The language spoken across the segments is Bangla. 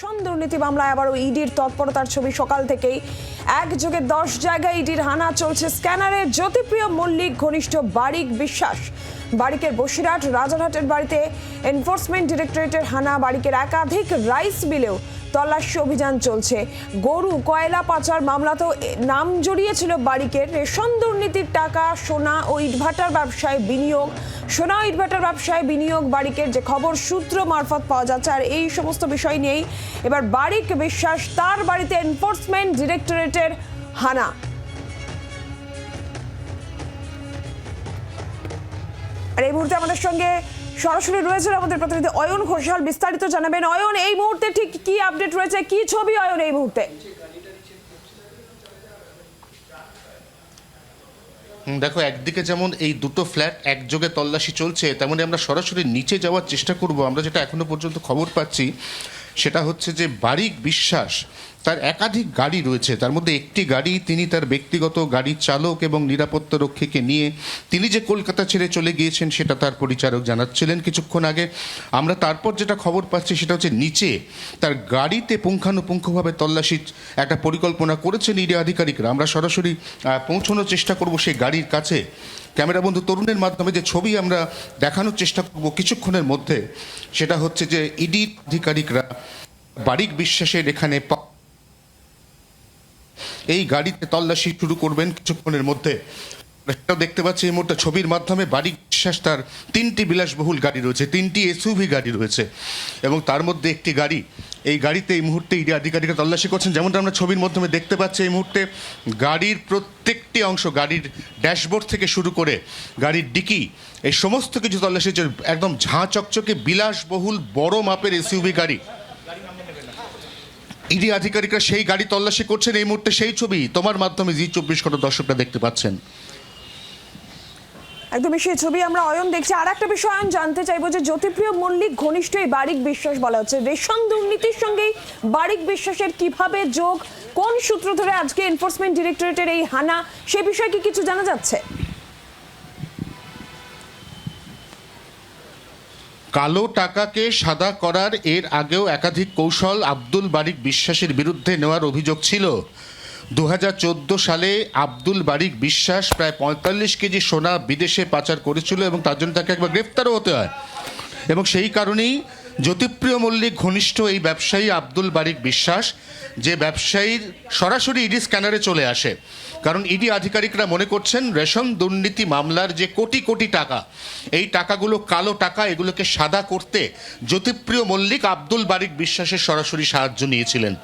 রেশন দুর্নীতি মামলায় আবারও ইডির তৎপরতার ছবি সকাল থেকেই। একযোগে দশ জায়গায় ইডির হানা চলছে স্ক্যানারে। জ্যোতিপ্রিয় মল্লিক, ঘনিষ্ঠ বারিক বিশ্বাস। বারিকের বসিরহাট, রাজারহাটের বাড়িতে এনফোর্সমেন্ট ডিরেক্টরেটের হানা। বারিকের একাধিক রাইস বিলেও তল্লাশি অভিযান চলছে। গরু, কয়লা পাচার মামলাতেও নাম জড়িয়েছিল বারিকের। রেশন দুর্নীতির টাকা, সোনা ও ইটভাটার ব্যবসায় বিনিয়োগ। সোনা ও ইটভাটার ব্যবসায় বিনিয়োগ বারিকের যে খবর, সূত্র মারফত পাওয়া যাচ্ছে। আর এই সমস্ত বিষয় নিয়েই এবার বারিক বিশ্বাস, তার বাড়িতে এনফোর্সমেন্ট ডিরেক্টরেটের হানা। আর এই মুহূর্তে আমাদের সঙ্গে সরাসরি রয়েছেন আমাদের প্রতিনিধি অয়ন ঘোষাল। বিস্তারিত জানাবেন। অয়ন, এই মুহূর্তে ঠিক কি আপডেট রয়েছে? কি ছবি অয়ন এই মুহূর্তে? দেখো, একদিকে যেমন এই দুটো ফ্ল্যাট একযোগে তল্লাশি চলছে তেমনই আমরা সরাসরি নিচে যাওয়ার চেষ্টা করব। আমরা যেটা এখনও পর্যন্ত খবর পাচ্ছি সেটা হচ্ছে যে বারিক বিশ্বাস তার একাধিক গাড়ি রয়েছে। তার মধ্যে একটি গাড়ি তিনি তার ব্যক্তিগত গাড়ির চালক এবং নিরাপত্তা রক্ষীকে নিয়ে তিনি যে কলকাতা ছেড়ে চলে গিয়েছেন সেটা তার পরিচারক জানাচ্ছিলেন কিছুক্ষণ আগে। আমরা তারপর যেটা খবর পাচ্ছি সেটা হচ্ছে নিচে তার গাড়িতে পুঙ্খানুপুঙ্খভাবে তল্লাশির একটা পরিকল্পনা করেছেন ইডি আধিকারিকরা। আমরা সরাসরি পৌঁছানোর চেষ্টা করব সেই গাড়ির কাছে। ক্যামেরা বন্ধু, তরুণের মাধ্যমে যে ছবি আমরা দেখানোর চেষ্টা করব কিছুক্ষণের মধ্যে, সেটা হচ্ছে যে ইডি আধিকারিকরা বারিক বিশ্বাসের এখানে এই গাড়িতে তল্লাশি শুরু করবেন কিছুক্ষণের মধ্যে। সেটা দেখতে পাচ্ছি এই মুহূর্তে ছবির মাধ্যমে বারিক বিশ্বাস তার তিনটি বিলাসবহুল গাড়ি রয়েছে, তিনটি এসইউভি গাড়ি রয়েছে। এবং তার মধ্যে একটি গাড়ি, এই গাড়িতে এই মুহূর্তে ইডি আধিকারিকরা তল্লাশি করছেন। যেমনটা আমরা ছবির মাধ্যমে দেখতে পাচ্ছি, এই মুহূর্তে গাড়ির প্রত্যেকটি অংশ, গাড়ির ড্যাশবোর্ড থেকে শুরু করে গাড়ির ডিকি, এই সমস্ত কিছু তল্লাশি চলছে। একদম ঝাঁ চকচকে, বিলাসবহুল, বড় মাপের এসইউভি গাড়ি। ইডি আধিকারিকরা সেই গাড়ি তল্লাশি করছেন। এই মুহূর্তে সেই ছবি তোমার মাধ্যমে জি চব্বিশ ঘণ্টা দর্শকরা দেখতে পাচ্ছেন। একদমই সেই ছবি আমরা অয়ন দেখছি। আর একটা বিষয় অয়ন জানতে চাইব যে জ্যোতিপ্রিয় মল্লিক ঘনিষ্ঠ এই বারিক বিশ্বাস বলা হচ্ছে। রেশন দুর্নীতির সঙ্গেই বারিক বিশ্বাসের কীভাবে যোগ? কোন সূত্র ধরে আজকে এনফোর্সমেন্ট ডিরেক্টরেটের এই হানা? সে বিষয়ে কি কিছু জানা যাচ্ছে? কালো টাকাকে সাদা করার এর আগেও একাধিক কৌশল আব্দুল বারিক বিশ্বাসের বিরুদ্ধে নেওয়ার অভিযোগ ছিল। দু হাজার চোদ্দ সালে আব্দুল বারিক বিশ্বাস প্রায় পঁয়তাল্লিশ কেজি সোনা বিদেশে পাচার করেছিল এবং তার জন্য তাকে একবার গ্রেফতারও হতে হয়। এবং সেই কারণেই জ্যোতিপ্রিয় মল্লিক ঘনিষ্ঠ এই ব্যবসায়ী আব্দুল বারিক বিশ্বাস, যে ব্যবসায়ীর সরাসরি ইডি স্ক্যানারে চলে আসে। কারণ ইডি আধিকারিকরা মনে করছেন, রেশন দুর্নীতি মামলার যে কোটি কোটি টাকা, এই টাকাগুলো কালো টাকা, এগুলোকে সাদা করতে জ্যোতিপ্রিয় মল্লিক আব্দুল বারিক বিশ্বাসের সরাসরি সাহায্য নিয়েছিলেন।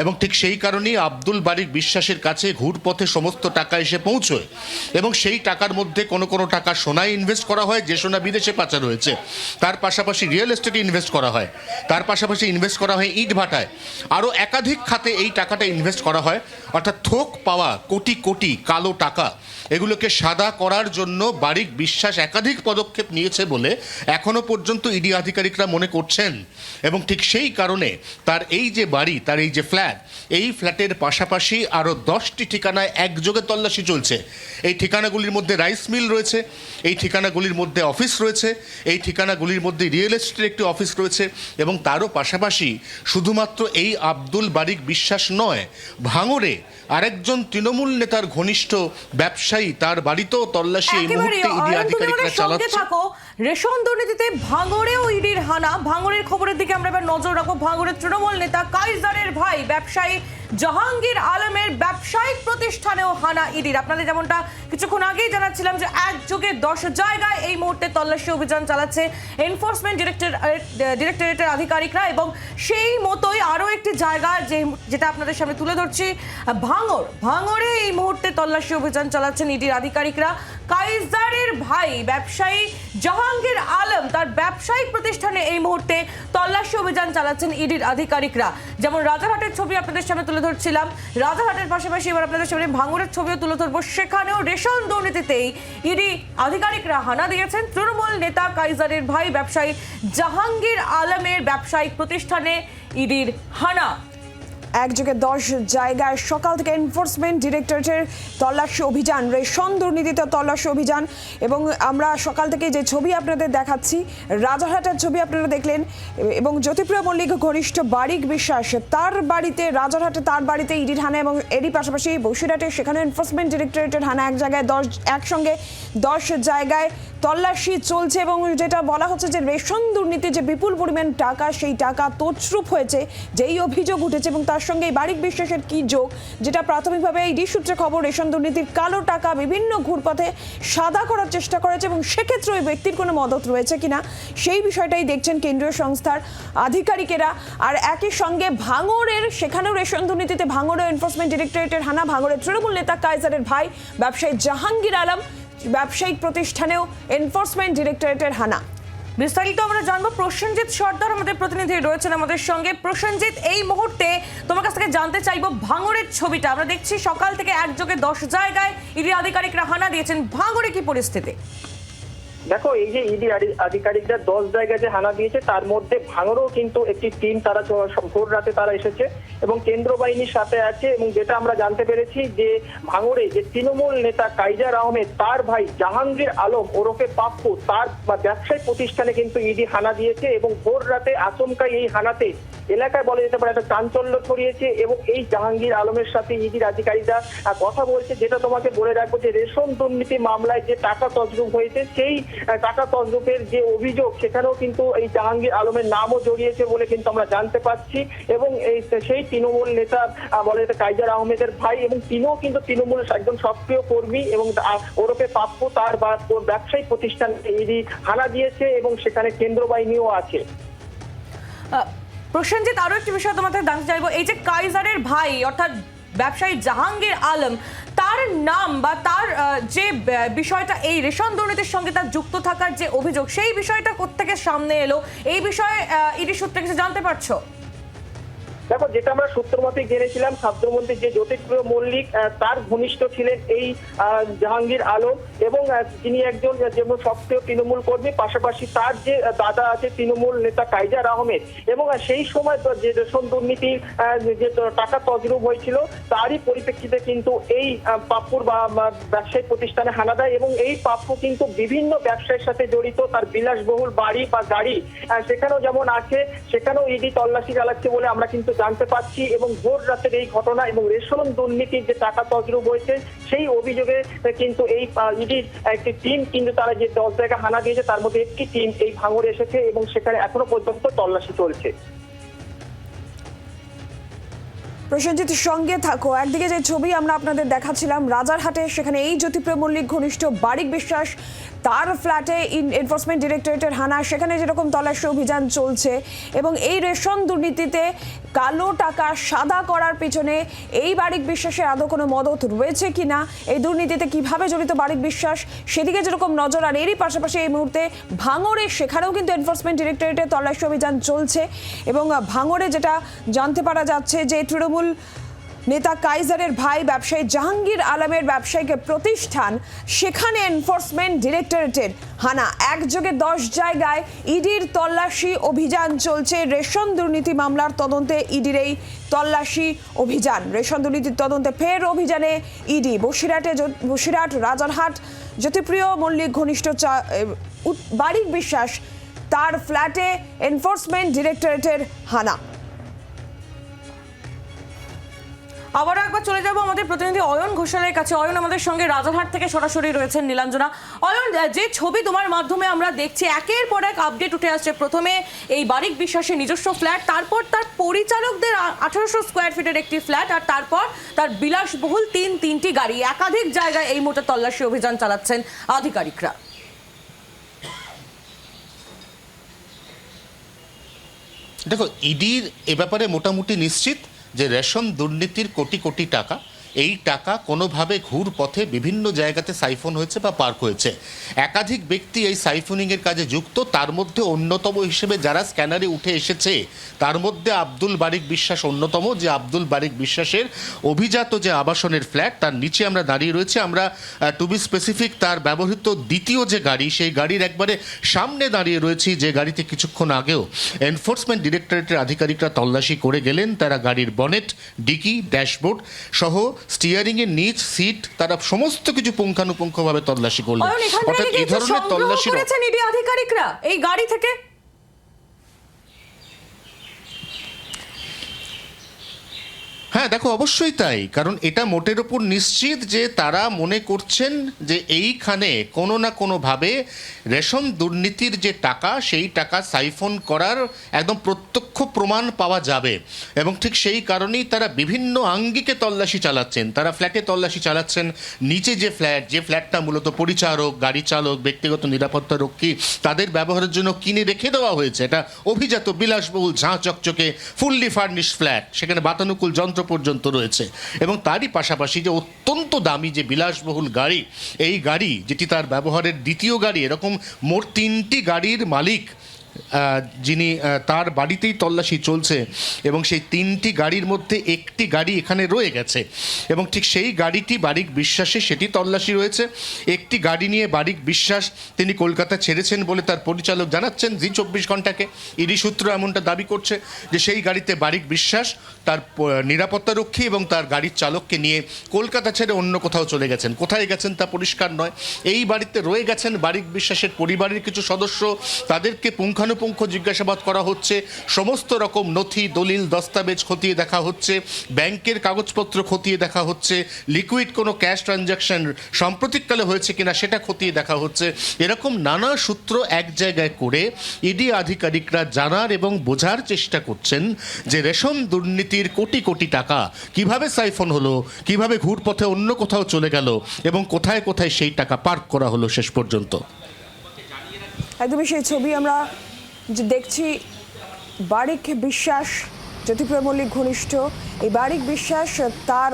এবং ঠিক সেই কারণেই আব্দুল বারিক বিশ্বাসের কাছে ঘুরপথে সমস্ত টাকা এসে পৌঁছয়। এবং সেই টাকার মধ্যে কোনো কোনো টাকা সোনায় ইনভেস্ট করা হয়, যে সোনা বিদেশে পাচার হয়েছে। তার পাশাপাশি রিয়েল এস্টেটে ইনভেস্ট করা হয়। তার পাশাপাশি ইনভেস্ট করা হয় ইট ভাটায়। আরও একাধিক খাতে এই টাকাটা ইনভেস্ট করা হয়। অর্থাৎ থোক পাওয়া কোটি কোটি কালো টাকা এগুলোকে সাদা করার জন্য বারিক বিশ্বাস একাধিক পদক্ষেপ নিয়েছে বলে এখনও পর্যন্ত ইডি আধিকারিকরা মনে করছেন। এবং ঠিক সেই কারণে তার এই যে বাড়ি, তার এই যে ফ্ল্যাট, এই ফ্ল্যাটের পাশাপাশি আরও দশটি ঠিকানায় একযোগে তল্লাশি চলছে। এই ঠিকানাগুলির মধ্যে রাইস মিল রয়েছে, এই ঠিকানাগুলির মধ্যে অফিস রয়েছে, এই ঠিকানাগুলির মধ্যে রিয়েল এস্টেটের একটি অফিস রয়েছে এবং তারও পাশাপাশি শুধুমাত্র এই আব্দুল বারিক বিশ্বাস নয় ভাঙরে আরেকজন তৃণমূল নেতার ঘনিষ্ঠ ব্যবসায়ী তার বাড়িতেও তল্লাশি এই মুহূর্তে ইডি আধিকারিকরা চালাচ্ছে। থাকো। রেশন দুর্নীতিতে ভাঙড়েও ইডির হানা। ভাঙড়ের খবরের দিকে আমরা এবার নজর রাখব। ভাঙড়ের তৃণমূল নেতা কাইজারের ভাই ব্যবসায়ী জাহাঙ্গীর আলমের ব্যবসায়িক প্রতিষ্ঠানেও হানা ইডির। আপনাদের যেমনটা কিছুক্ষণ আগেই জানাচ্ছিলাম যে এক একযোগে দশ জায়গায় এই মুহূর্তে তল্লাশি অভিযান চালাচ্ছে এনফোর্সমেন্ট ডিরেক্টর ডিরেক্টরেটের আধিকারিকরা এবং সেই মতোই আরও একটি জায়গা যে, যেটা আপনাদের সামনে তুলে ধরছি, ভাঙর। ভাঙরে এই মুহূর্তে তল্লাশি অভিযান চালাচ্ছেন ইডির আধিকারিকরা। কাইজারের ভাই, ব্যবসায়ী জাহাঙ্গীর ব্যবসায়িক প্রতিষ্ঠানে এই মুহূর্তে তল্লাশি অভিযান চালাচ্ছেন ইডির আধিকারিকরা। যেমন রাজারহাটের ছবি আপনাদের সামনে তুলে ধরছিলাম। রাজারহাটের পাশাপাশি এবার আপনাদের সামনে ভাঙুরের ছবিও তুলে ধরবো। সেখানেও রেশন দুর্নীতিতেই ইডি আধিকারিকরা হানা দিয়েছেন। তৃণমূল নেতা কাইজারের ভাই ব্যবসায়ী জাহাঙ্গীর আলমের ব্যবসায়িক প্রতিষ্ঠানে ইডির হানা। একযোগে দশ জায়গায় সকাল থেকে এনফোর্সমেন্ট ডিরেক্টরেটের তল্লাশি অভিযান, রেশন দুর্নীতিতে তল্লাশি অভিযান এবং আমরা সকাল থেকে যে ছবি আপনাদের দেখাচ্ছি, রাজারহাটের ছবি আপনারা দেখলেন এবং জ্যোতিপ্রিয় মল্লিক ঘনিষ্ঠ বারিক বিশ্বাস, তার বাড়িতে, রাজারহাটে তার বাড়িতে ইডির হানা এবং এরই পাশাপাশি বসিরহাটে সেখানে এনফোর্সমেন্ট ডিরেক্টরেটের হানা এক জায়গায়, দশ, একসঙ্গে দশ জায়গায় তল্লাশি চলছে এবং যেটা বলা হচ্ছে যে রেশন দুর্নীতি যে বিপুল পরিমাণ টাকা, সেই টাকা তছরূপ হয়েছে, যেই অভিযোগ উঠেছে এবং তার সঙ্গে এই বারিক বিশ্বাসের কি যোগ, যেটা প্রাথমিকভাবে এই সূত্রে খবর, রেশন দুর্নীতির কালো টাকা বিভিন্ন ঘুরপথে সাদা করার চেষ্টা করেছে এবং সেক্ষেত্রে ওই ব্যক্তির কোনো মদত রয়েছে কিনা, সেই বিষয়টাই দেখছেন কেন্দ্রীয় সংস্থার আধিকারিকেরা। আর একই সঙ্গে ভাঙড়ের, সেখানেও রেশন দুর্নীতিতে ভাঙড়ে এনফোর্সমেন্ট ডিরেক্টরেটের হানা, ভাঙড়ের তৃণমূল নেতা কাইজারের ভাই, ব্যবসায়ী জাহাঙ্গীর আলম ব্যবসায়িক প্রতিষ্ঠানেও এনফোর্সমেন্ট ডিরেক্টরেটের হানা। বিস্তারিত আমরা জানব প্রসেনজিৎ সর্দার, আমাদের প্রতিনিধি রয়েছেন আমাদের সঙ্গে। প্রসেনজিৎ, এই মুহূর্তে তোমার কাছ থেকে জানতে চাইব ভাঙড়ের ছবিটা। আমরা দেখছি সকাল থেকে একযোগে দশ জায়গায় ইডি আধিকারিকরা হানা দিয়েছেন। ভাঙড়ে কি পরিস্থিতি? দেখো, এই যে ইডি আধিকারিকরা দশ জায়গায় যে হানা দিয়েছে, তার মধ্যে ভাঙরও কিন্তু একটি টিম তারা ভোর রাতে তারা এসেছে এবং কেন্দ্র বাহিনীর সাথে আছে এবং যেটা আমরা জানতে পেরেছি যে ভাঙরে যে তৃণমূল নেতা কাইজার আহমেদ, তার ভাই জাহাঙ্গীর আলম ওরফে পাপ্পু, তার ব্যবসায়ী প্রতিষ্ঠানে কিন্তু ইডি হানা দিয়েছে এবং ভোর রাতে আচমকাই এই হানাতে এলাকায় বলা যেতে পারে একটা চাঞ্চল্য ছড়িয়েছে এবং এই জাহাঙ্গীর আলমের সাথে ইডির আধিকারিকরা কথা বলছে। যেটা তোমাকে বলে রাখব যে রেশন দুর্নীতি মামলায় যে টাকা তছরূপ হয়েছে, সেই টাকা তছরূপের যে অভিযোগ, সেখানেও কিন্তু এই জাহাঙ্গীর আলমের নামও জড়িয়েছে বলে কিন্তু আমরা জানতে পারছি এবং এই, সেই তৃণমূল নেতা বলা যেতে কাইজার আহমেদের ভাই এবং তিনিও কিন্তু তৃণমূল একজন সক্রিয় কর্মী এবং ওরপে প্রাপ্য তার বা ব্যবসায়ী প্রতিষ্ঠান ইডি হানা দিয়েছে এবং সেখানে কেন্দ্র বাহিনীও আছে প্রসেনজিৎ, আরও একটি বিষয় তোমাদের জানতে চাইব। এই যে কাইজারের ভাই, অর্থাৎ ব্যবসায়ী জাহাঙ্গীর আলম, তার নাম বা তার যে বিষয়টা, এই রেশন দুর্নীতির সঙ্গে তার যুক্ত থাকার যে অভিযোগ, সেই বিষয়টা কোথেকে সামনে এলো? এই বিষয়ে ইডি সূত্রে কিছু জানতে পারছ? দেখো, যেটা আমরা সূত্র মতে জেনেছিলাম, স্বাস্থ্যমন্ত্রী যে জ্যোতিপ্রিয় মল্লিক তার ঘনিষ্ঠ ছিলেন এই জাহাঙ্গীর আলম এবং তিনি একজন যেমন সক্রিয় তৃণমূল কর্মী, পাশাপাশি তার যে দাদা আছে তৃণমূল নেতা কাইজার আহমেদ এবং সেই সময় যে রেশন দুর্নীতির যে টাকা তজরুব হয়েছিল, তারই পরিপ্রেক্ষিতে কিন্তু এই পাপ্পুর বা বা ব্যবসায়ী প্রতিষ্ঠানে হানা দেয় এবং এই পাপ্পু কিন্তু বিভিন্ন ব্যবসায়ের সাথে জড়িত, তার বিলাসবহুল বাড়ি বা গাড়ি সেখানেও যেমন আছে, সেখানেও ইডি তল্লাশি চালাচ্ছে বলে আমরা কিন্তু জানতে পারছি এবং ভোর রাতের এই ঘটনা এবং রেশন দুর্নীতির যে টাকা তজরুব হয়েছে, সেই অভিযোগে কিন্তু এই ইডির একটি টিম কিন্তু তারা যে দশ জায়গা হানা দিয়েছে, তার মধ্যে একটি টিম এই ভাঙড়ে এসেছে এবং সেখানে এখনও পর্যন্ত তল্লাশি চলছে। প্রসেনজিৎ সঙ্গে থাকো। একদিকে যে ছবি আমরা আপনাদের দেখাচ্ছিলাম, রাজারহাটে সেখানে এই জ্যোতিপ্রিয় মল্লিক, ঘনিষ্ঠ বারিক বিশ্বাস, তার ফ্ল্যাটে ইন এনফোর্সমেন্ট ডিরেক্টরেটের হানা, সেখানে যেরকম তল্লাশি অভিযান চলছে এবং এই রেশন দুর্নীতিতে কালো টাকা সাদা করার পিছনে এই বারিক বিশ্বাসের আদৌ কোনো মদত রয়েছে কিনা, এই দুর্নীতিতে কীভাবে জড়িত বারিক বিশ্বাস, সেদিকে যেরকম নজর আর এরই পাশাপাশি এই মুহূর্তে ভাঙড়ে সেখানেও কিন্তু এনফোর্সমেন্ট ডিরেক্টরেটের তল্লাশি অভিযান চলছে এবং ভাঙড়ে যেটা জানতে পারা যাচ্ছে যে তৃণমূল নেতা কাইজারের ভাই ব্যবসায়ী জাহাঙ্গীর আলমের ব্যবসায়িক প্রতিষ্ঠান, সেখানে এনফোর্সমেন্ট ডিরেক্টরেটের হানা, একযোগে দশ জায়গায় ইডির তল্লাশি অভিযান চলছে। রেশন দুর্নীতি মামলার তদন্তে ইডির এই তল্লাশি অভিযান। রেশন দুর্নীতির তদন্তে ফের অভিযানে ইডি। বসিরহাটে জ- বসিরহাট, রাজারহাট, জ্যোতিপ্রিয় মল্লিক ঘনিষ্ঠ বারিক বিশ্বাস, তার ফ্ল্যাটে এনফোর্সমেন্ট ডিরেক্টরেটের হানা। আবারও একবার চলে যাব আমাদের প্রতিনিধি অয়ন ঘোষালের কাছে। অয়ন, আমাদের সঙ্গে রাজারহাট থেকে সরাসরি রয়েছেন নীলাঞ্জনা। অয়ন যে ছবি তোমার মাধ্যমে আমরা দেখছি, একের পর এক আপডেট উঠে আসছে। প্রথমে এই বারিক বিশ্বাসের নিজস্ব ফ্ল্যাট তারপর তার পরিচালকদের আঠারোশো স্কোয়ার ফিটের একটি ফ্ল্যাট আর তারপর তার বিলাসবহুল তিন তিনটি গাড়ি। একাধিক জায়গায় এই মুহূর্তে তল্লাশি অভিযান চালাচ্ছেন আধিকারিকরা। দেখো ইডির এ ব্যাপারে মোটামুটি নিশ্চিত। যে রেশন দুর্নীতির কোটি কোটি টাকা এই টাকা কোনোভাবে ঘুর পথে বিভিন্ন জায়গাতে সাইফন হয়েছে বা পার্ক হয়েছে। একাধিক ব্যক্তি এই সাইফোনিংয়ের কাজে যুক্ত, তার মধ্যে অন্যতম হিসেবে যারা স্ক্যানারে উঠে এসেছে, তার মধ্যে আব্দুল বারিক বিশ্বাস অন্যতম, যে আব্দুল বারিক বিশ্বাসের অভিজাত যে আবাসনের ফ্ল্যাট, তার নিচে আমরা দাঁড়িয়ে রয়েছে। আমরা টু বি স্পেসিফিক তার ব্যবহৃত দ্বিতীয় যে গাড়ি, সেই গাড়ির একবারে সামনে দাঁড়িয়ে রয়েছি যে গাড়িতে কিছুক্ষণ আগেও। এনফোর্সমেন্ট ডিরেক্টরেটের আধিকারিকরা তল্লাশি করে গেলেন, তারা গাড়ির বনেট ডিকি ড্যাশবোর্ড সহ স্টিয়ারিংয়ের নিচ সিট তারা সমস্ত কিছু পুঙ্খানুপুঙ্খভাবে তল্লাশি করলেন অর্থাৎ এই ধরনের তল্লাশি তল্লাশির করেছেন ইডি আধিকারিকরা? এই গাড়ি থেকে হ্যাঁ দেখো, অবশ্যই তাই। কারণ এটা মোটের ওপর নিশ্চিত যে তারা মনে করছেন যে এইখানে কোনো না কোনোভাবে রেশন দুর্নীতির যে টাকা, সেই টাকা সাইফন করার একদম প্রত্যক্ষ প্রমাণ পাওয়া যাবে। এবং ঠিক সেই কারণেই তারা বিভিন্ন আঙ্গিকে তল্লাশি চালাচ্ছেন। তারা ফ্ল্যাটে তল্লাশি চালাচ্ছেন। নিচে যে ফ্ল্যাট, যে ফ্ল্যাটটা মূলত পরিচারক, গাড়ি চালক, ব্যক্তিগত নিরাপত্তা রক্ষী, তাদের ব্যবহারের জন্য কিনে রেখে দেওয়া হয়েছে। এটা অভিজাত বিলাসবহুল, ঝাঁ চকচকে, ফুললি ফার্নিশ ফ্ল্যাট। সেখানে বাতানুকূল যন্ত্র পর্যন্ত রয়েছে। এবং তারই পাশাপাশি যে অত্যন্ত দামি যে বিলাসবহুল গাড়ি, এই গাড়ি যেটি তার ব্যবহারের দ্বিতীয় গাড়ি, এরকম মোট তিনটি গাড়ির মালিক যিনি তার বাড়িতেই তল্লাশি চলছে এবং সেই তিনটি গাড়ির মধ্যে একটি গাড়ি এখানে রয়ে গেছে এবং ঠিক সেই গাড়িটি বারিক বিশ্বাসে সেটি তল্লাশি রয়েছে। একটি গাড়ি নিয়ে বারিক বিশ্বাস তিনি কলকাতা ছেড়েছেন বলে তার পরিচালক জানাচ্ছেন। জি চব্বিশ ঘন্টাকে ইডি সূত্র এমনটা দাবি করছে যে সেই গাড়িতে বারিক বিশ্বাস, তার নিরাপত্তারক্ষী এবং তার গাড়ির চালককে নিয়ে কলকাতা ছেড়ে অন্য কোথাও চলে গেছেন। কোথায় গেছেন তা পরিষ্কার নয়। এই বাড়িতে রয়ে গেছেন বারিক বিশ্বাসের পরিবারের কিছু সদস্য। তাদেরকে পুঙ্খানুপুঙ্খ জিজ্ঞাসাবাদ করা হচ্ছে। সমস্ত রকম নথি, দলিল, দস্তাবেজ খতিয়ে দেখা হচ্ছে। ব্যাংকের কাগজপত্র খতিয়ে দেখা হচ্ছে। লিকুইড কোনো ক্যাশ ট্রানজ্যাকশন সাম্প্রতিককালে হয়েছে কিনা সেটা খতিয়ে দেখা হচ্ছে। এরকম নানা সূত্র এক জায়গায় করে ইডি আধিকারিকরা জানার এবং বোঝার চেষ্টা করছেন যে রেশন দুর্নীতির কোটি কোটি টাকা কীভাবে সাইফন হলো, কীভাবে ঘুরপথে অন্য কোথাও চলে গেল এবং কোথায় কোথায় সেই টাকা পার্ক করা হলো শেষ পর্যন্ত। একদমই সেই ছবি আমরা যে দেখছি বারিক বিশ্বাস জ্যোতিপ্রিয় মল্লিক ঘনিষ্ঠ। এই বারিক বিশ্বাস তার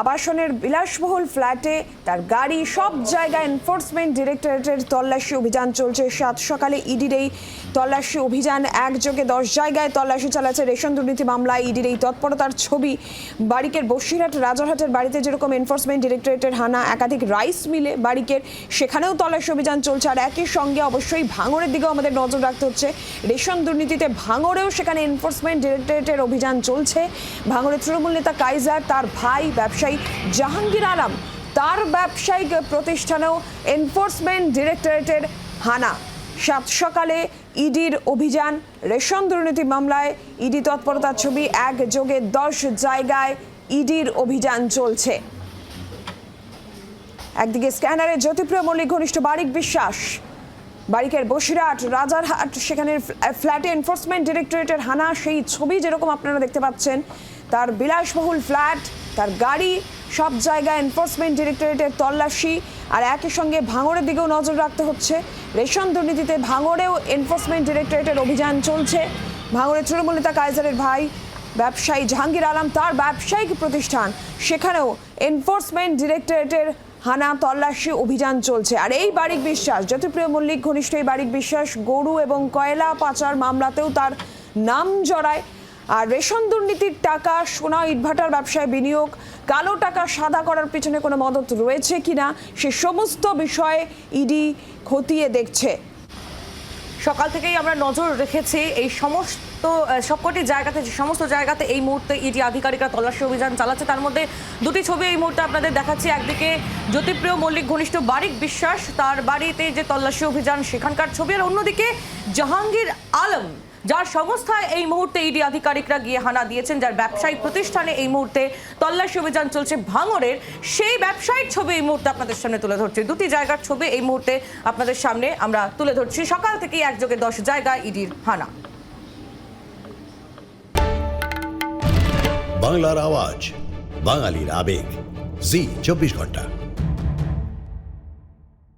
আবাসনের বিলাসবহুল ফ্ল্যাটে তার গাড়ি সব জায়গায় এনফোর্সমেন্ট ডিরেক্টরেটের তল্লাশি অভিযান চলছে। সাত সকালে ইডির এই তল্লাশি অভিযান একযোগে দশ জায়গায় তল্লাশি চালাচ্ছে রেশন দুর্নীতি মামলায় ইডির এই তৎপরতার ছবি। বারিকের বসিরহাট রাজারহাটের বাড়িতে যেরকম এনফোর্সমেন্ট ডিরেক্টরেটের হানা, একাধিক রাইস মিলে বারিকের সেখানেও তল্লাশি অভিযান চলছে। আর একই সঙ্গে অবশ্যই ভাঙড়ের দিকেও আমাদের নজর রাখতে হচ্ছে। রেশন দুর্নীতিতে ভাঙড়েও সেখানে এনফোর্সমেন্ট ডিরেক্টরেটের অভিযান চলছে। ভাঙড়ের তৃণমূল নেতা কাইজার, তার ভাই ব্যবসায়ী জাহাঙ্গীর আলম, তার ব্যবসায়িক প্রতিষ্ঠানেও এনফোর্সমেন্ট ডিরেক্টরেটের হানা। সাত সকালে ইডির অভিযান, রেশন দুর্নীতি মামলায় ইডি তৎপরতার ছবি এক যোগে দশ জায়গায় ইডির অভিযান চলছে। একদিকে স্ক্যানারে জ্যোতিপ্রিয় মল্লিক, ঘনিষ্ঠ বারিক বিশ্বাস। বারিকের বসিরহাট, রাজারহাট, সেখানে ফ্ল্যাটে এনফোর্সমেন্ট ডিরেক্টরেটের হানা। সেই ছবি যেরকম আপনারা দেখতে পাচ্ছেন, তার বিলাসবহুল ফ্ল্যাট তার গাড়ি, সব জায়গায় এনফোর্সমেন্ট ডিরেক্টরেটের তল্লাশি আর একই সঙ্গে ভাঙড়ের দিকেও নজর রাখতে হচ্ছে। রেশন দুর্নীতিতে ভাঙড়েও এনফোর্সমেন্ট ডিরেক্টরেটের অভিযান চলছে। ভাঙড়ের তৃণমূল নেতা কাইজারের ভাই, ব্যবসায়ী জাহাঙ্গীর আলম তার ব্যবসায়িক প্রতিষ্ঠান, সেখানেও এনফোর্সমেন্ট ডিরেক্টরেটের হানা তল্লাশি অভিযান চলছে। আর এই বারিক বিশ্বাস, জ্যোতিপ্রিয় মল্লিক, ঘনিষ্ঠ এই বারিক বিশ্বাস, গরু এবং কয়লা পাচার মামলাতেও তার নাম জড়ায়। আর রেশন দুর্নীতির টাকা সোনা ইটভাটার ব্যবসায় বিনিয়োগ কালো টাকা সাদা করার পিছনে কোনো মদত রয়েছে কিনা সে সমস্ত বিষয়ে ইডি খতিয়ে দেখছে। সকাল থেকেই আমরা নজর রেখেছি এই সমস্ত আহ, সবকটি জায়গাতে যে সমস্ত জায়গাতে এই মুহূর্তে ইডি আধিকারিকরা তল্লাশি অভিযান চালাচ্ছে তার মধ্যে দুটি ছবি এই মুহূর্তে আপনাদের দেখাচ্ছি। একদিকে জ্যোতিপ্রিয় মল্লিক ঘনিষ্ঠ বারিক বিশ্বাস তার বাড়িতে যে তল্লাশি অভিযান সেখানকার ছবি আর অন্যদিকে জাহাঙ্গীর আলম যার সংস্থায় এই মুহূর্তে ইডি আধিকারিকরা গিয়ে হানা দিয়েছেন, যার ব্যবসায়িক প্রতিষ্ঠানে এই মুহূর্তে তল্লাশি অভিযান চলছে ভাঙরের। সেই ব্যবসায়িক ছবি এই মুহূর্তে আপনাদের সামনে তুলে ধরছি। দুটি জায়গার ছবি এই মুহূর্তে আপনাদের সামনে আমরা তুলে ধরছি। সকাল থেকেই একযোগে দশ জায়গায় ইডির হানা। বাংলার আওয়াজ, বাঙালির আবেগ। জি, চব্বিশ ঘণ্টা।